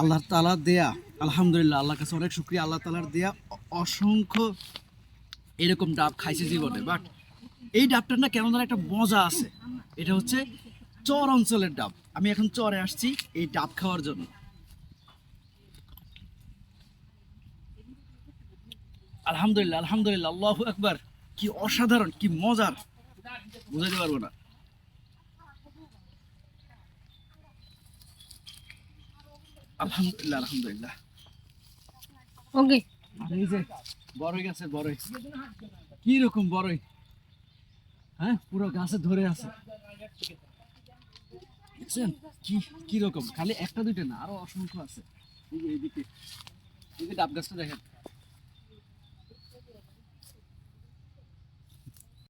আল্লাহ তালা দেয়া, আলহামদুলিল্লাহ, আল্লাহর কাছে অনেক শুক্রিয়া আল্লাহ তালার দেয়া অসংখ্য এরকম ডাব খাইছে জীবনে। বাট এই ডাবটার না কেন যেন একটা মজা আছে। এটা হচ্ছে চর অঞ্চলের ডাব। আমি এখন চরে আসছি এই ডাব খাওয়ার জন্য। আলহামদুলিল্লাহ আলহামদুলিল্লাহ, আল্লাহ একবার কি অসাধারণ, কি মজার। বুঝাতে পারব না। আলহামদুলিল্লাহ আলহামদুলিল্লাহ। ওকে। আর এই যে বড়ই গাছে বড়ই কি রকম বড়ই হ্যাঁ পুরো গাছে ধরে আছে। দেখছেন? কি কি রকম? খালি একটা দুইটা না আরও অসংখ্য আছে। এই যে এইদিকে এই যে ডাব গাছটা দেখেন।